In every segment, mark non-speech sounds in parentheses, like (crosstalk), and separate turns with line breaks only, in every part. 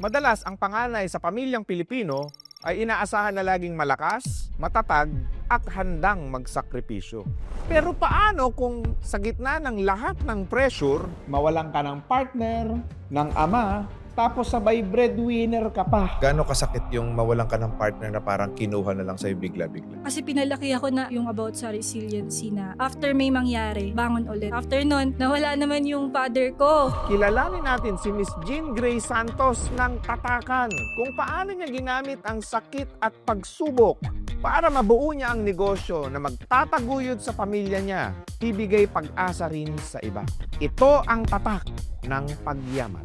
Madalas ang panganay sa pamilyang Pilipino ay inaasahan na laging malakas, matatag, at handang magsakripisyo. Pero paano kung sa gitna ng lahat ng pressure, mawalan ka ng partner, ng ama, tapos sabay breadwinner ka pa?
Gaano kasakit yung mawalan ka ng partner na parang kinuha na lang sa'yo bigla-bigla?
Kasi pinalaki ako na yung about sa resiliency na after may mangyari, bangon ulit. After nun, nawala naman yung father ko.
Kilalanin natin si Miss Jean Grey Santos ng Tatakan kung paano niya ginamit ang sakit at pagsubok para mabuo niya ang negosyo na magtataguyod sa pamilya niya, ibigay pag-asa rin sa iba. Ito ang tatak ng pagyaman.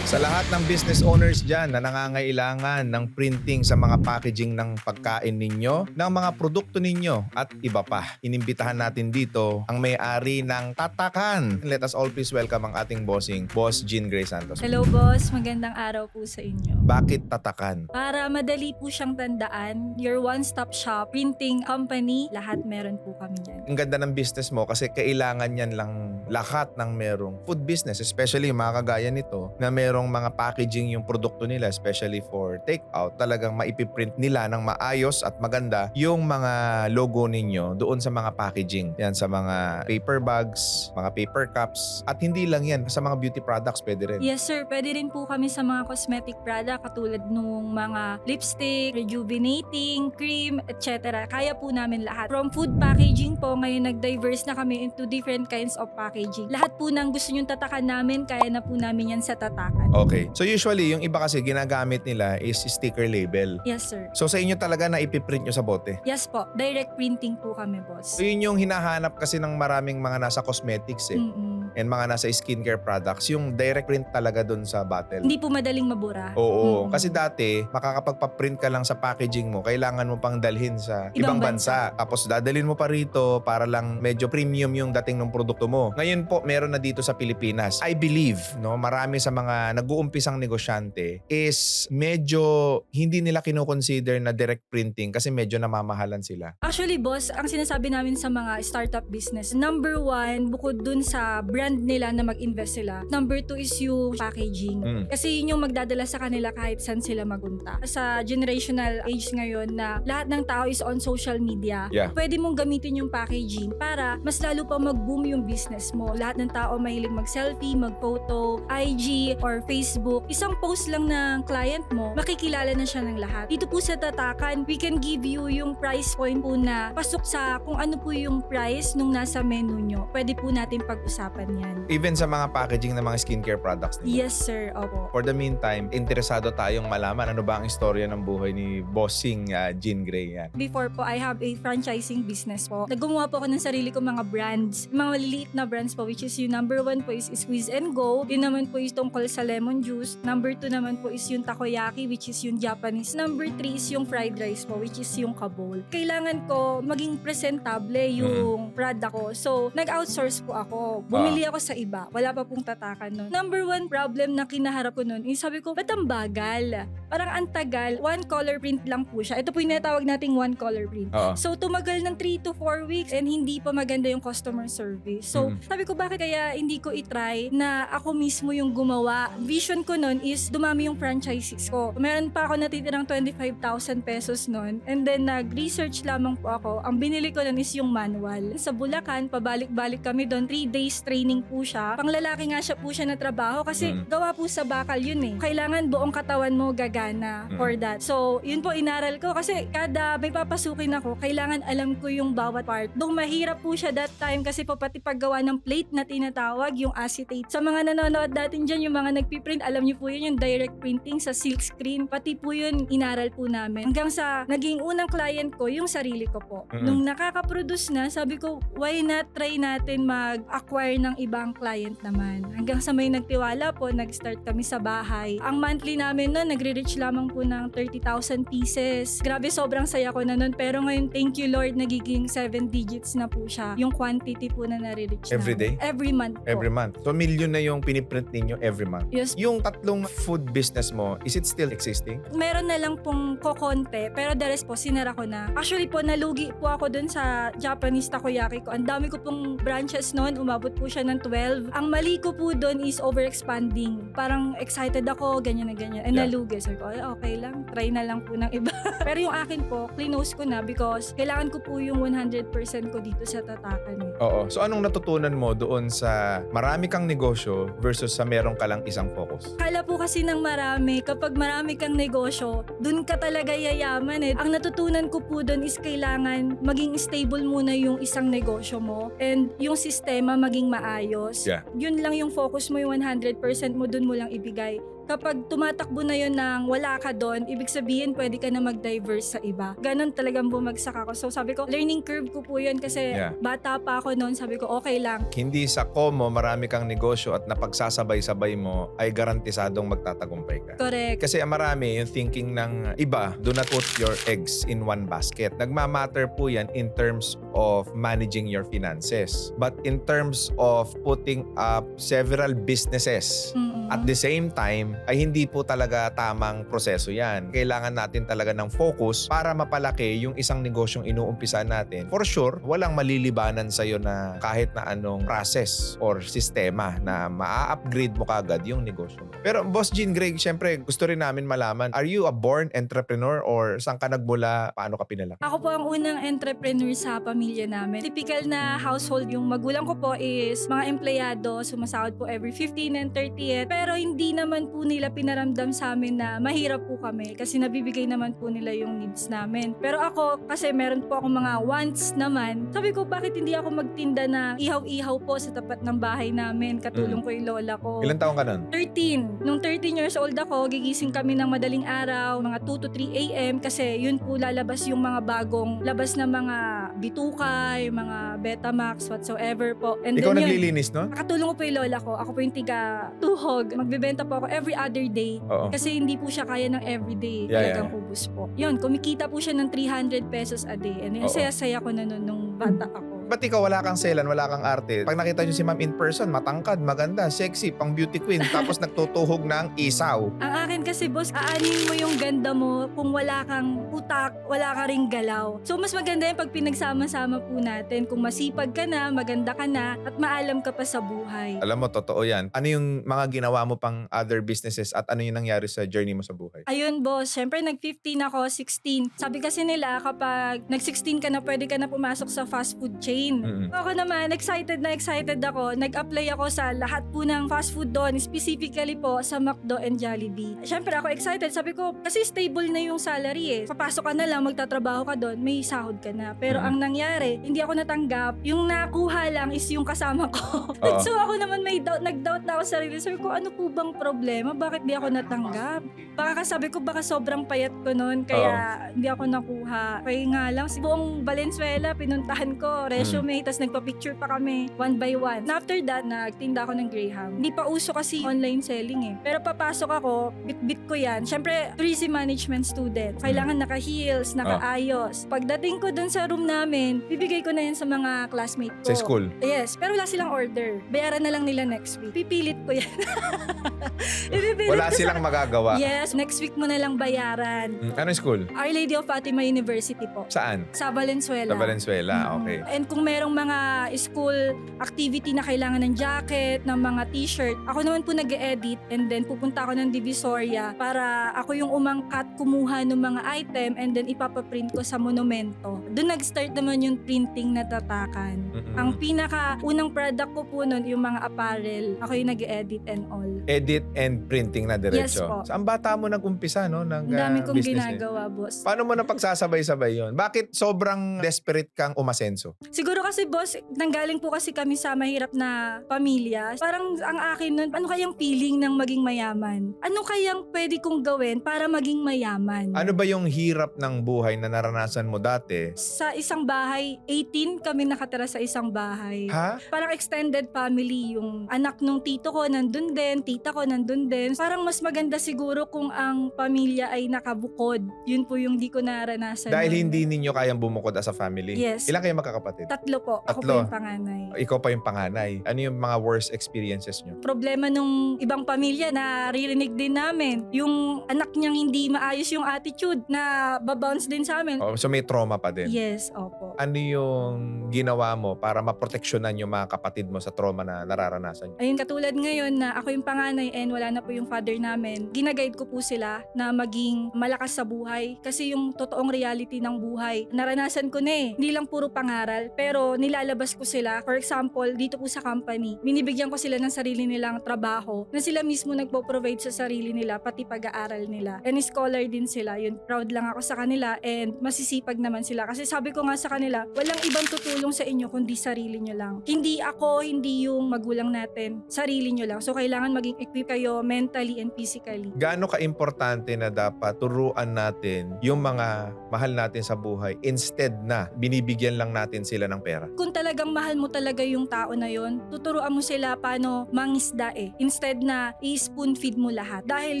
Sa lahat ng business owners dyan na nangangailangan ng printing sa mga packaging ng pagkain ninyo, ng mga produkto ninyo at iba pa. Inimbitahan natin dito ang may-ari ng Tatakan. Let us all please welcome ang ating bossing, Boss Jean Gray Santos.
Hello boss, magandang araw po sa inyo.
Bakit Tatakan?
Para madali po siyang tandaan, your one-stop shop, printing company, lahat meron po kami yan.
Ang ganda ng business mo kasi kailangan yan lang lahat ng merong food business, especially yung mga kagaya nito na merong mga packaging yung produkto nila, especially for takeout, talagang maipiprint nila ng maayos at maganda yung mga logo ninyo doon sa mga packaging. Yan sa mga paper bags, mga paper cups, at hindi lang yan, sa mga beauty products pwede rin.
Yes sir, pwede rin po kami sa mga cosmetic product katulad nung mga lipstick, rejuvenating, cream, etc. Kaya po namin lahat. From food packaging po, ngayon nag-diverse na kami into different kinds of packaging. Lahat po ng gusto nyong tatakan namin, kaya na po namin yan sa tatakan.
Okay. So usually, yung iba kasi ginagamit nila is sticker label.
Yes sir.
So sa inyo talaga na ipiprint nyo sa bote.
Yes po, direct printing po kami boss.
So yun yung hinahanap kasi ng maraming mga nasa cosmetics eh.
Mm-mm.
and mga nasa skincare products, yung direct print talaga dun sa bottle.
Hindi po madaling mabura.
Oo,
Mm-mm.
kasi dati makakapagpa-print ka lang sa packaging mo, kailangan mo pang dalhin sa ibang,
Ibang
bansa. Tapos dadalhin mo pa rito para lang medyo premium yung dating ng produkto mo. Ngayon po, meron na dito sa Pilipinas. I believe, no, marami sa mga nag-uumpisang negosyante is medyo hindi nila kino-consider na direct printing kasi medyo namamahalan sila.
Actually, boss, ang sinasabi namin sa mga startup business, number one, bukod dun sa brand nila na mag-invest sila, number two is yung packaging.
Mm.
Kasi yun yung magdadala sa kanila kahit saan sila magunta. Sa generational age ngayon na lahat ng tao is on social media,
Yeah.
pwede mong gamitin yung packaging para mas lalo pa mag-boom yung business mo. Lahat ng tao mahilig mag-selfie, mag-photo, IG, or Facebook. Isang post lang ng client mo, makikilala na siya ng lahat. Dito po sa Tatakan, we can give you yung price point po na pasok sa kung ano po yung price nung nasa menu nyo. Pwede po natin pag-usapan yan.
Even sa mga packaging ng mga skincare products nila.
Yes, sir. Opo.
For the meantime, interesado tayong malaman ano ba ang istorya ng buhay ni Bossing uh, Jean Grey yan.
Before po, I have a franchising business po. Naggumawa po ako ng sarili ko mga brands. Mga maliliit na brands po, which is yung number one po is Squeeze and Go. Yun naman po is tungkol sa lemon juice. Number two naman po is yung takoyaki, which is yung Japanese. Number three is yung fried rice po, which is yung kabol. Kailangan ko maging presentable yung product ko. So, nag-outsource po ako. Bumili ako sa iba. Wala pa pong tatakan nun. Number one problem na kinaharap ko nun, is sabi ko, ba't ang bagal? Parang ang tagal. One color print lang po siya. Ito po yung natawag nating one color print.
Oo.
So, tumagal ng 3 to 4 weeks and hindi pa maganda yung customer service. So,
Mhm.
sabi ko, bakit kaya hindi ko itry na ako mismo yung gumawa? Vision ko nun is dumami yung franchises ko. Meron pa ako natitirang 25,000 pesos nun. And then, nag-research lamang po ako. Ang binili ko nun is yung manual. Sa Bulacan, pabalik-balik kami doon. 3 days training po siya. Panglalaki nga siya po siya na trabaho kasi
Mhm.
gawa po sa bakal yun eh. Kailangan buong katawan mo gagana
Mhm.
for that. So, yun po inaral ko kasi kada may papasukin ako, kailangan alam ko yung bawat part. Doon mahirap po siya that time kasi po pati paggawa ng plate na tinatawag, yung acetate. Sa mga nanonood natin dyan, yung mga nagpiprint, alam niyo po yun, yung direct printing sa silk screen. Pati po yun, inaral po namin. Hanggang sa naging unang client ko, yung sarili ko po.
Mhm.
Nung nakaka-produce na, sabi ko, why not try natin mag-acquire ng ibang client naman. Hanggang sa may nagtiwala po, nag-start kami sa bahay. Ang monthly namin noon, nagre-reach lamang po ng 30,000 pieces. Grabe, sobrang saya ko na noon. Pero ngayon, thank you Lord, nagiging 7 digits na po siya. Yung quantity po na nare-reach
Every
namin. Every month po.
Every month. So, million na yung piniprint ninyo every month.
Yes.
Yung tatlong food business mo, is it still existing?
Meron na lang pong kokonte, pero the rest po, sinara ko na. Actually po, nalugi po ako dun sa Japanese takoyaki ko. Ang dami ko pong branches noon, umabot po siya 2012. Ang mali ko po doon is overexpanding. Parang excited ako, ganyan na ganyan. And
Yeah.
nalugi. Sabi ko, ay, okay lang. Try na lang po ng iba. (laughs) Pero yung akin po, clinose ko na because kailangan ko po yung 100% ko dito sa tatakan. eh.
Oo. So anong natutunan mo doon sa marami kang negosyo versus sa meron ka lang isang focus?
Kala po kasi ng marami, kapag marami kang negosyo, dun ka talaga yayaman eh. Ang natutunan ko po dun is kailangan maging stable muna yung isang negosyo mo and yung sistema maging maayos.
Yeah.
Yun lang yung focus mo, yung 100% mo dun mo lang ibigay. Kapag tumatakbo na yun ng wala ka doon, ibig sabihin pwede ka na mag-diverse sa iba. Ganon talagang bumagsak ako. So sabi ko, learning curve ko po yun kasi
Yeah.
bata pa ako noon. Sabi ko, okay lang.
Hindi sa komo marami kang negosyo at napagsasabay-sabay mo ay garantisadong magtatagumpay ka.
Correct.
Kasi ang marami, yung thinking ng iba, do not put your eggs in one basket. Nagmamatter po yan in terms of managing your finances. But in terms of putting up several businesses,
Mm-mm.
At the same time, ay hindi po talaga tamang proseso yan. Kailangan natin talaga ng focus para mapalaki yung isang negosyong inuumpisa natin. For sure, walang malilibanan sa'yo na kahit na anong process or sistema na maa-upgrade mo kagad yung negosyo. Pero Boss Jean Greg, syempre gusto rin namin malaman, are you a born entrepreneur or saan ka nagmula? Paano ka pinalaki?
Ako po ang unang entrepreneur sa pamilya namin. Typical na household, yung magulang ko po is mga empleyado, sumasahod po every 15 and 30th. Pero hindi naman po nila pinaramdam sa amin na mahirap po kami kasi nabibigay naman po nila yung needs namin. Pero ako, kasi meron po ako mga wants naman, sabi ko bakit hindi ako magtinda na ihaw-ihaw po sa tapat ng bahay namin. Katulong ko yung lola ko.
Ilan taong ka nun?
13. Nung 13 years old ako, gigising kami ng madaling araw, mga 2 to 3 a.m. kasi yun po lalabas yung mga bagong labas na mga bituka, yung mga Betamax, whatsoever po. And
Ikaw
then yun,
naglilinis, no?
Nakatulong ko po yung lola ko. Ako po yung tiga tuhog. Magbebenta po ako every other day.
Oo.
Kasi hindi po siya kaya ng everyday.
Yeah,
Talagang ubus po. Yun, kumikita po siya ng 300 pesos a day. And
Oo.
saya-saya ko na nun nung bata ako.
Ba't ikaw wala kang selan, wala kang arte? Pag nakita nyo si ma'am in person, matangkad, maganda, sexy, pang beauty queen, (laughs) tapos nagtutuhog ng isaw.
Ang akin kasi boss, aanin mo yung ganda mo kung wala kang utak, wala ka ring galaw. So mas maganda yung pag pinagsama-sama po natin. Kung masipag ka na, maganda ka na, at maalam ka pa sa buhay.
Alam mo, totoo yan. Ano yung mga ginawa mo pang other businesses at ano yung nangyari sa journey mo sa buhay?
Ayun boss, syempre nag-15 ako, 16. Sabi kasi nila kapag nag-16 ka na, pwede ka na pumasok sa fast food chain.
Mm-mm.
Ako naman, excited na excited ako. Nag-apply ako sa lahat po ng fast food doon, specifically po sa McDo and Jollibee. Syempre ako excited. Sabi ko, kasi stable na yung salary eh. Papasok ka na lang, magtatrabaho ka doon, may sahod ka na. Pero
Mhm.
ang nangyari, hindi ako natanggap. Yung nakuha lang is yung kasama ko. (laughs)
Oo.
so ako naman may doubt, nag-doubt na ako sa sarili. Sabi ko, ano po bang problema? Bakit di ako natanggap? Baka sabi ko, baka sobrang payat ko noon, kaya hindi ako nakuha. Kaya nga lang, si buong Valenzuela, pinuntahan ko, resume, tas nagpa-picture pa kami, one by one. And after that, nagtinda ako ng Graham. Hindi pa uso kasi online selling eh. Pero papasok ako, bit-bit ko yan. Siyempre, tourism management student. Kailangan naka-heels, naka-ayos. Pagdating ko dun sa room namin, bibigay ko na yan sa mga classmate ko.
Sa school?
Yes, pero wala silang order. Bayaran na lang nila next week. Pipilit ko yan. (laughs) Ipipilit
Wala
ko sa-
silang magagawa.
Yes, next week mo na lang bayaran.
Mm, Anong school?
Our Lady of Fatima University po.
Saan?
Sa Valenzuela.
Sa Valenzuela,
Mm.
okay.
And kung merong mga school activity na kailangan ng jacket, ng mga t-shirt, ako naman po nag edit and then pupunta ako ng Divisoria para ako yung umangkat, kumuha ng mga item and then ipapaprint ko sa monumento. Doon nag-start naman yung printing na tatakan. Ang pinaka unang product ko po nun, yung mga apparel. Ako yung nag-edit and all.
Edit and printing na diretso.
Yes po.
Sa ang bata mo nag-umpisa, no? Ng,
Ang dami
ah,
kong
business, eh.
ginagawa, boss.
Paano mo na pagsasabay-sabay yon? Bakit sobrang desperate kang umasenso?
Siguro kasi boss, nanggaling po kasi kami sa mahirap na pamilya. Parang ang akin nun, ano kayang feeling ng maging mayaman? Ano kayang pwede kong gawin para maging mayaman?
Ano ba yung hirap ng buhay na naranasan mo dati?
Sa isang bahay, 18 kami nakatira sa isang bahay.
Ha?
Parang extended family, yung anak nung tito ko nandun din, tita ko nandun din. Parang mas maganda siguro kung ang pamilya ay nakabukod. Yun po yung di ko naranasan.
Dahil
nun.
hindi ninyo kayang bumukod as a family?
Yes.
Ilan kayo magkakapatid?
Tatlo po. Ako po
Tatlo.
yung panganay.
Ikaw pa yung panganay. Ano yung mga worst experiences nyo?
Problema nung ibang pamilya na ririnig din namin. Yung anak niyang hindi maayos yung attitude na babounce din sa amin.
Oh, so may trauma pa din.
Yes, opo.
Ano yung ginawa mo para maproteksyonan yung mga kapatid mo sa trauma na nararanasan nyo?
Ayun, katulad ngayon na ako yung panganay and wala na po yung father namin, ginaguide ko po sila na maging malakas sa buhay. Kasi yung totoong reality ng buhay, naranasan ko na eh. Hindi lang puro pangaral, pero nilalabas ko sila. For example, dito po sa company, binibigyan ko sila ng sarili nilang trabaho na sila mismo nagpo-provide sa sarili nila, pati pag-aaral nila. And scholar din sila. Yun, proud lang ako sa kanila and masisipag naman sila. Kasi sabi ko nga sa kanila, walang ibang tutulong sa inyo kundi sarili nyo lang. Hindi ako, hindi yung magulang natin. Sarili nyo lang. So, kailangan maging equip kayo mentally and physically.
Gaano ka-importante na dapat turuan natin yung mga mahal natin sa buhay instead na binibigyan lang natin sila ng pera?
Kung talagang mahal mo talaga yung tao na yon, tuturuan mo sila paano mangisda eh. Instead na i-spoon feed mo lahat. Dahil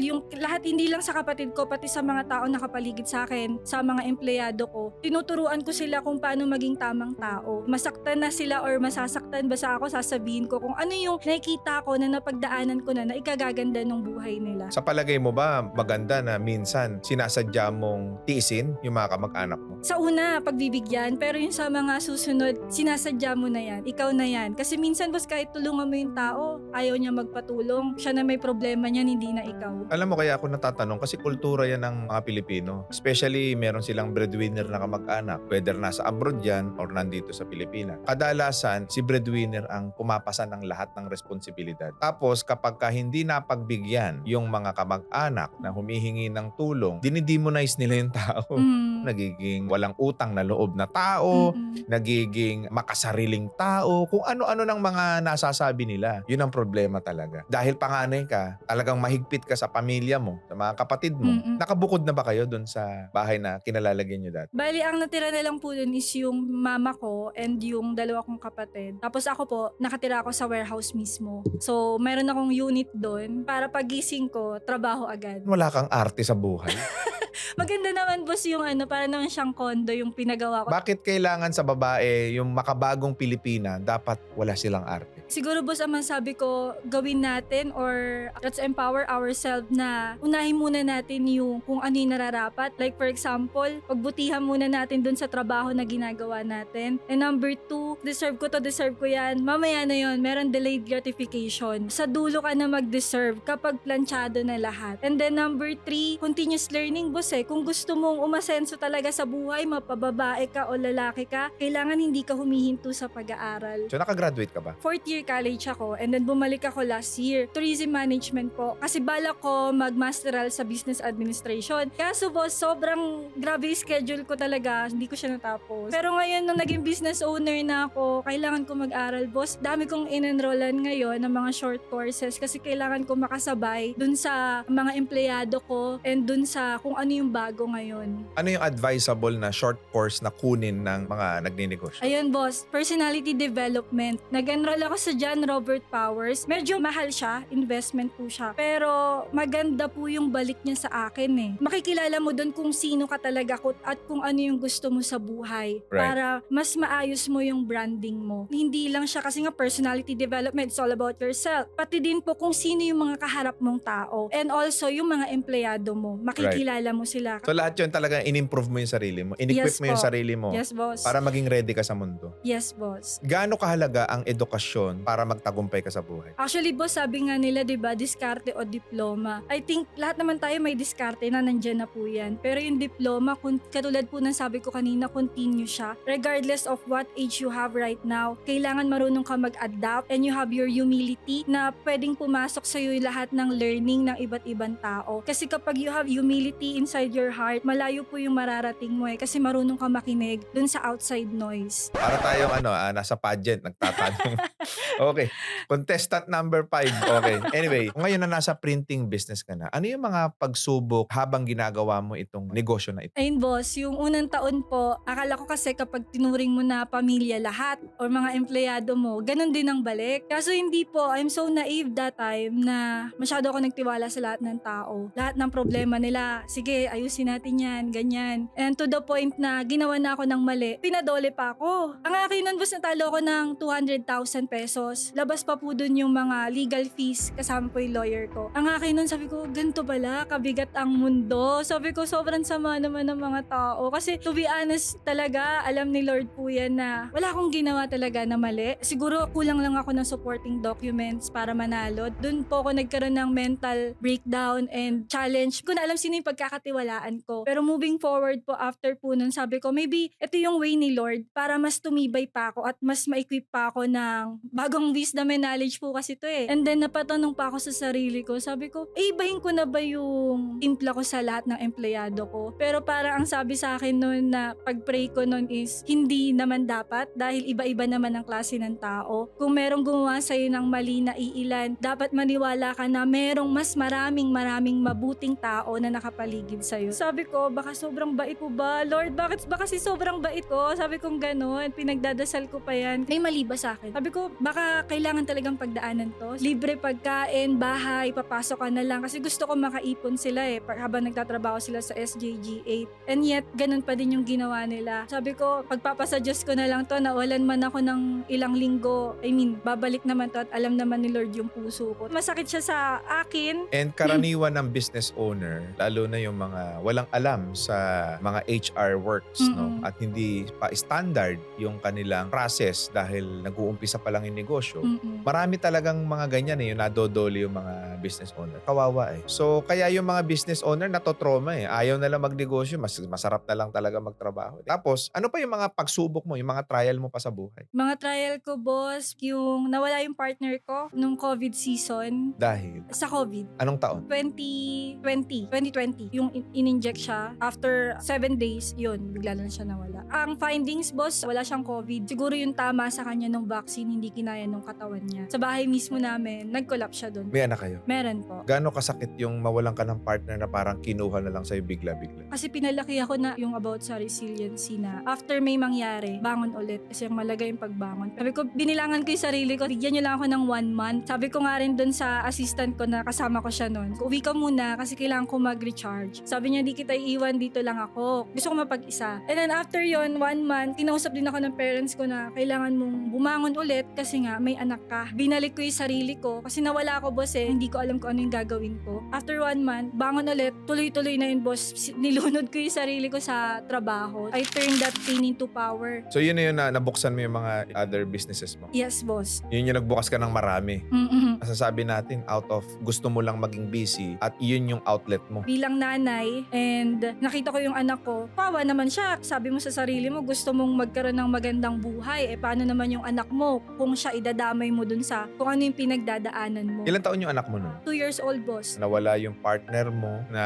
yung lahat hindi lang sa kapatid ko, pati sa mga tao na kapaligid sa akin, sa mga empleyado ko, tinuturuan ko sila kung paano maging tamang tao. Masaktan na sila or masasaktan ba sa ako, sasabihin ko kung ano yung nakikita ko na napagdaanan ko na na ikagaganda ng buhay nila.
Sa palagay mo ba maganda na minsan sinasadya mong tiisin yung mga kamag-anak mo?
Sa una, pagbibigyan, pero yung sa mga susunod, sinasadya mo na yan, ikaw na yan. Kasi minsan, boss, kahit tulungan mo yung tao, ayaw niya magpatulong, siya na may problema niyan, hindi na ikaw.
Alam mo kaya ako natatanong kasi kultura yan ng mga Pilipino. Especially meron silang breadwinner na kamag-anak, whether nasa abroad yan or nandito sa Pilipinas. Kadalasan, si breadwinner ang pumapasa ng lahat ng responsibilidad. Tapos kapag ka hindi napagbigyan yung mga kamag-anak na humihingi ng tulong, dinidemonize nila yung tao.
Mm.
Nagiging walang utang na loob na tao,
Mm-mm.
nagiging makasariling tao, kung ano-ano ng mga nasasabi nila. Yun ang problema talaga. Dahil panganay ka, talagang mahigpit ka sa pamilya mo, sa mga kapatid mo.
Mm-mm.
Nakabukod na ba kayo doon sa bahay na kinalalagyan nyo dati?
Bali, ang natira na lang po dun is yung mama ko and yung dalawa kong kapatid. Tapos ako po, nakatira ako sa warehouse mismo. So, meron akong unit doon para pagising ko, trabaho agad.
Wala kang arte sa buhay. (laughs)
Maganda naman boss yung ano, para naman siyang kondo yung pinagawa ko.
Bakit kailangan sa babae yung makabagong Pilipina dapat wala silang arte?
Siguro boss, ang masabi ko, gawin natin or let's empower ourselves na unahin muna natin yung kung ano yung nararapat. Like for example, pagbutihan muna natin dun sa trabaho na ginagawa natin. And number two, deserve ko to, deserve ko yan. Mamaya na yon meron delayed gratification. Sa dulo ka na mag-deserve kapag planchado na lahat. And then number three, continuous learning boss eh. Kung gusto mong umasenso talaga sa buhay, mapababae ka o lalaki ka, kailangan hindi ka humihinto sa pag-aaral
So nakagraduate ka ba?
fourth year college ako and then bumalik ako last year. Tourism management po. Kasi balak ko mag-masteral sa business administration. Kaso boss, sobrang grabe schedule ko talaga. Hindi ko siya natapos. Pero ngayon, nung naging business owner na ako, kailangan ko mag-aral, boss. Dami kong in-enrollan ngayon ng mga short courses kasi kailangan ko makasabay dun sa mga empleyado ko and dun sa kung ano yung bago ngayon.
Ano yung advisable na short course na kunin ng mga nagninegosyo?
Ayun boss, personality development. Nag-enroll ako sa John Robert Powers. Medyo mahal siya, investment po siya. Pero maganda po yung balik niya sa akin eh. Makikilala mo doon kung sino ka talaga ko at kung ano yung gusto mo sa buhay.
Right.
Para mas maayos mo yung branding mo. Hindi lang siya kasi nga personality development, it's all about yourself. Pati din po kung sino yung mga kaharap mong tao. And also yung mga empleyado mo. Makikilala mo sila.
So lahat yun talaga in-improve mo yung sarili mo. In-equip
Yes
mo yung
po.
sarili mo
Yes, boss.
para maging ready ka sa mundo.
Yes, boss.
Gaano kahalaga ang edukasyon para magtagumpay ka sa buhay?
Actually, boss, sabi nga nila, di ba, diskarte o diploma. I think lahat naman tayo may diskarte na nandyan na po yan. Pero yung diploma, kun- katulad po ng sabi ko kanina, continue siya. Regardless of what age you have right now, kailangan marunong ka mag-adapt and you have your humility na pwedeng pumasok sa iyo lahat ng learning ng iba't ibang tao. Kasi kapag you have humility inside your heart, malayo po yung mararating mo eh. Kasi marunong ka makinig dun sa outside noise.
Para tayong ano, ah, nasa pageant, nagtatanong. (laughs) okay. Contestant number five. Okay. Anyway, ngayon na nasa printing business ka na, ano yung mga pagsubok habang ginagawa mo itong negosyo na ito?
Ayun boss, yung unang taon po, akala ko kasi kapag tinuring mo na pamilya lahat or mga empleyado mo, ganun din ang balik. Kaso hindi po, I'm so naive that time na masyado ako nagtiwala sa lahat ng tao. Lahat ng problema nila, sige, ayusin natin yan, ganyan. And to the point na ginawa na ako ng mali, pinadole pa ako ako. Ang akin nun, boss, natalo ko ng 200,000 pesos. Labas pa po dun yung mga legal fees kasama po yung lawyer ko. Ang akin nun, sabi ko, ganito pala, kabigat ang mundo. Sabi ko, sobrang sama naman ng mga tao. Kasi to be honest talaga, alam ni Lord po yan na wala akong ginawa talaga na mali. Siguro kulang lang ako ng supporting documents para manalo. Doon po ako nagkaroon ng mental breakdown and challenge. Ko na alam sino yung pagkakatiwalaan ko. Pero moving forward po after po nun, sabi ko, maybe ito yung way ni Lord para mas tumibay pa ako at mas ma-equip pa ako ng bagong wisdom and knowledge po kasi to eh. And then napatanong pa ako sa sarili ko. Sabi ko, eh, ibahin ko na ba yung timpla ko sa lahat ng empleyado ko? Pero parang ang sabi sa akin noon na pag-pray ko noon is hindi naman dapat dahil iba-iba naman ang klase ng tao. Kung merong gumawa sa'yo ng mali na iilan, dapat maniwala ka na merong mas maraming maraming mabuting tao na nakapaligid sa'yo. Sabi ko, baka sobrang bait po ba? Lord, bakit ba kasi sobrang bait ko? Sabi kong ganun, pinagdadasal ko pa yan. May mali ba sa akin? Sabi ko, baka kailangan talagang pagdaanan to. Libre pagkain, bahay, papasok ka na lang. Kasi gusto ko makaipon sila eh, pag- habang nagtatrabaho sila sa SJG8. And yet, ganun pa din yung ginawa nila. Sabi ko, pagpapasa Diyos ko na lang to, nawalan man ako ng ilang linggo. I mean, babalik naman to at alam naman ni Lord yung puso ko. Masakit siya sa akin.
And karaniwan ng business owner, lalo na yung mga walang alam sa mga HR works, no?
Mm-mm.
At hindi pa standard yung kanilang process dahil nag-uumpisa pa lang yung negosyo.
Mm-mm.
Marami talagang mga ganyan eh, yung nadodoli yung mga business owner. Kawawa eh. So, kaya yung mga business owner natotroma eh. Ayaw na lang magnegosyo, mas masarap na lang talaga magtrabaho. Tapos, ano pa yung mga pagsubok mo, yung mga trial mo pa sa buhay?
Mga trial ko, boss, yung nawala yung partner ko nung COVID season.
Dahil,
Sa COVID,
anong taon?
2020, 2020, yung in- in-inject siya. After 7 days, yun, bigla na siya nawala. Ang findings, boss, wala siyang COVID. Siguro yung tama sa kanya nung vaccine, hindi kinaya nung katawan niya. Sa bahay mismo namin, nag-collapse siya doon.
May anak kayo?
Meron po.
Gaano kasakit yung mawalan ka ng partner na parang kinuha na lang sa'yo bigla-bigla?
Kasi pinalaki ako na yung about sa resiliency na after may mangyari, bangon ulit. Kasi ang malaga yung pagbangon. Sabi ko, binilangan ko yung sarili ko, bigyan niyo lang ako ng one month. Sabi ko nga rin dun sa assistant ko na kasama ko siya noon, uwi ka muna kasi kailangan ko mag-recharge. Sabi niya, di kita iiwan, dito lang ako. Gusto ko mapag-isa. And then after yon one month, kinausap din ako ng parents ko na kailangan mong bumangon ulit kasi nga may anak ka. Binalik ko yung sarili ko kasi nawala ako boss eh. Hindi ko alam kung ano yung gagawin ko. After one month, bangon ulit, tuloy-tuloy na yun boss. Nilunod ko yung sarili ko sa trabaho. I turned that pain into power.
So yun na yun na nabuksan mo yung mga other businesses mo.
Yes, boss.
Yun yung nagbukas ka ng marami.
Mm-mm.
Masasabi natin out of gusto mo lang maging busy at yun yung outlet mo.
bilang nanay and nakita ko yung anak ko, pawa naman siya. Sabi mo sa sarili mo, gusto mong magkaroon ng magandang buhay. Eh, paano naman yung anak mo kung siya idadamay mo dun sa kung ano yung pinagdadaanan mo?
Ilan taon yung anak mo nun?
Two years old, boss.
Nawala yung partner mo na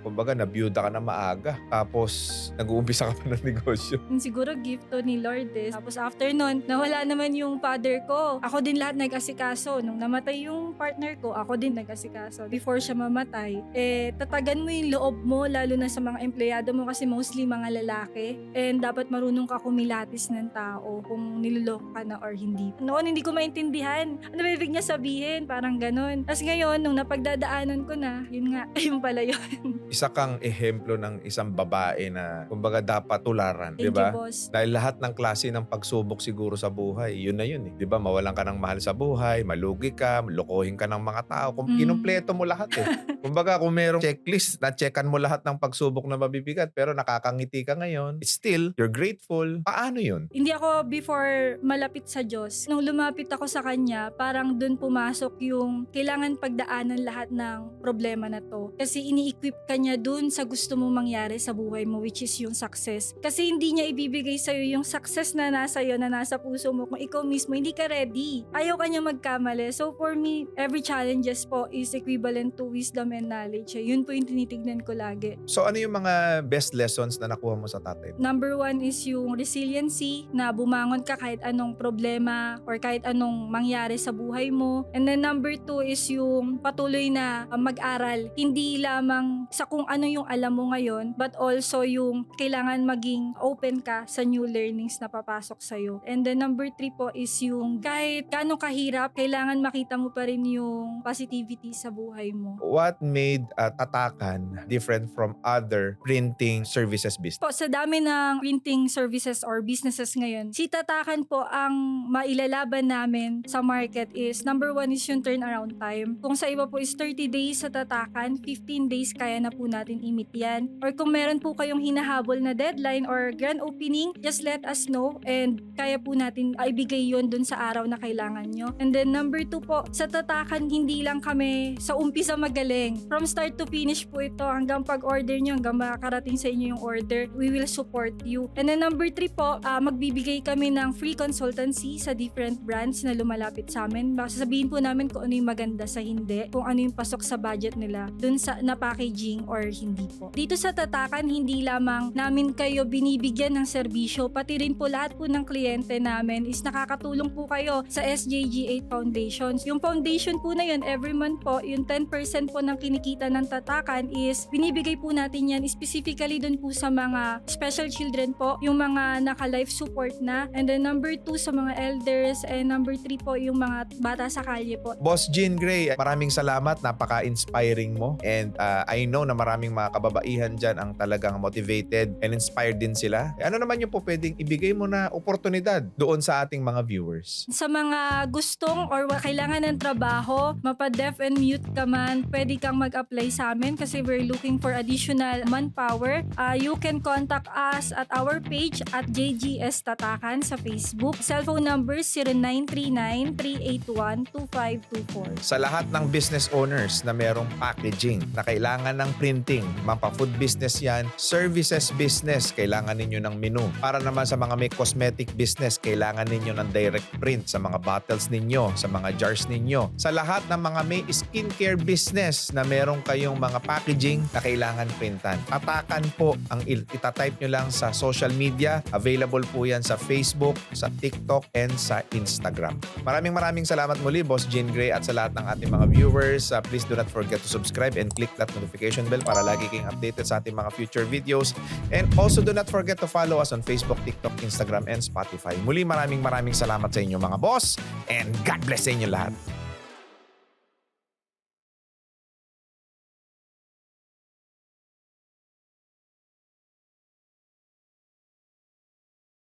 kumbaga nabiyuda ka na maaga. Tapos nag-uumpisa (laughs) ka pa ng negosyo.
Yung siguro gift to ni Lord eh. Tapos after nun, nawala naman yung father ko. Ako din lahat nag-asikaso. Nung namatay yung partner ko, ako din nag-asikaso. Before siya mamatay, eh, tatagan mo yung loob mo, lalo na sa mga empleyado mo kasi mostly mga lalaki. And dapat marunong ka kumilatis ng tao kung niloloko ka na or hindi. Noon, hindi ko maintindihan. Ano ba ibig niya sabihin? Parang ganun. Tapos ngayon, nung napagdadaanan ko na, yun nga, (laughs) yun pala yun.
Isa kang ehemplo ng isang babae na kumbaga dapat tularan, di
Thank you,
ba?
boss.
Dahil lahat ng klase ng pagsubok siguro sa buhay, yun na yun eh. Di ba? Mawalan ka ng mahal sa buhay, malugi ka, lokohin ka ng mga tao. Kung
Mm.
kinumpleto mo lahat eh. (laughs) Kumbaga kung merong checklist, na-checkan mo lahat ng pagsubok na mabibigat pero nakakangiti ka ngayon, still, you're grateful. Paano yun?
Hindi ako before malapit sa Diyos. Nung lumapit ako sa Kanya, parang dun pumasok yung kailangan pagdaanan lahat ng problema na to. Kasi ini-equip ka niya dun sa gusto mo mangyari sa buhay mo, which is yung success. Kasi hindi niya ibibigay sa'yo yung success na nasa iyo, na nasa puso mo. Kung ikaw mismo, hindi ka ready. Ayaw ka niya magkamali. So for me, every challenges po is equivalent to wisdom and knowledge. Yun po yung tinitignan ko lagi.
So ano yung mga best lessons na nakuha mo sa tatay?
Number one is yung resiliency na bumangon ka kahit anong problema or kahit anong mangyari sa buhay mo. And then number two is yung patuloy na uh, mag-aral. Hindi lamang sa kung ano yung alam mo ngayon, but also yung kailangan maging open ka sa new learnings na papasok sa'yo. And then number three po is yung kahit gano'ng kahirap, kailangan makita mo pa rin yung positivity sa buhay mo.
What made uh, Tatakan different from other printing services business?
Po, sa dami ng printing services or businesses ngayon, si Tatakan po ang mailalaban namin sa market is number one is yung turnaround time. Kung sa iba po is 30 days sa Tatakan, 15 days kaya na po natin i-meet yan. Or kung meron po kayong hinahabol na deadline or grand opening, just let us know and kaya po natin ibigay yon dun sa araw na kailangan nyo. And then number two po, sa Tatakan hindi lang kami sa umpisa magaling. From start to finish po ito hanggang pag-order nyo, hanggang makakarating sa inyo yung order, we will support you. And then number three po, ah, magbibigay kami ng free consultancy sa different brands na lumalapit sa amin. Sasabihin po namin kung ano yung maganda sa hindi, kung ano yung pasok sa budget nila dun sa na packaging or hindi po. Dito sa Tatakan, hindi lamang namin kayo binibigyan ng serbisyo, pati rin po lahat po ng kliyente namin is nakakatulong po kayo sa SJG8 Foundations. Yung foundation po na yun, every month po, yung 10% po ng kinikita ng Tatakan is binibigay po natin yan specifically dun po sa mga special children po, yung mga naka-life support na. And then number two sa mga elders and number three po yung mga bata sa kalye po.
Boss Jean Gray, maraming salamat. Napaka-inspiring mo. And uh, I know na maraming mga kababaihan dyan ang talagang motivated and inspired din sila. Ano naman yung po pwedeng ibigay mo na oportunidad doon sa ating mga viewers?
Sa mga gustong or kailangan ng trabaho, mapa-deaf and mute ka man, pwede kang mag-apply sa amin kasi we're looking for additional manpower. Uh, you can contact us at our page at JGS Tatakan sa Facebook. Cellphone number 0939-381-2524.
Sa lahat ng business owners na merong packaging, na kailangan ng printing, mapa-food business yan, services business, kailangan ninyo ng menu. Para naman sa mga may cosmetic business, kailangan ninyo ng direct print sa mga bottles ninyo, sa mga jars ninyo. Sa lahat ng mga may skincare business na merong kayong mga packaging na kailangan printan. Tatakan po ang itatype nyo lang sa social media. Available po yan sa Facebook, sa TikTok, and sa Instagram. Maraming maraming salamat muli, Boss Jean Gray, at sa lahat ng ating mga viewers. Uh, please do not forget to subscribe and click that notification bell para lagi kayong updated sa ating mga future videos. And also do not forget to follow us on Facebook, TikTok, Instagram, and Spotify. Muli maraming maraming salamat sa inyo mga boss and God bless sa inyo lahat.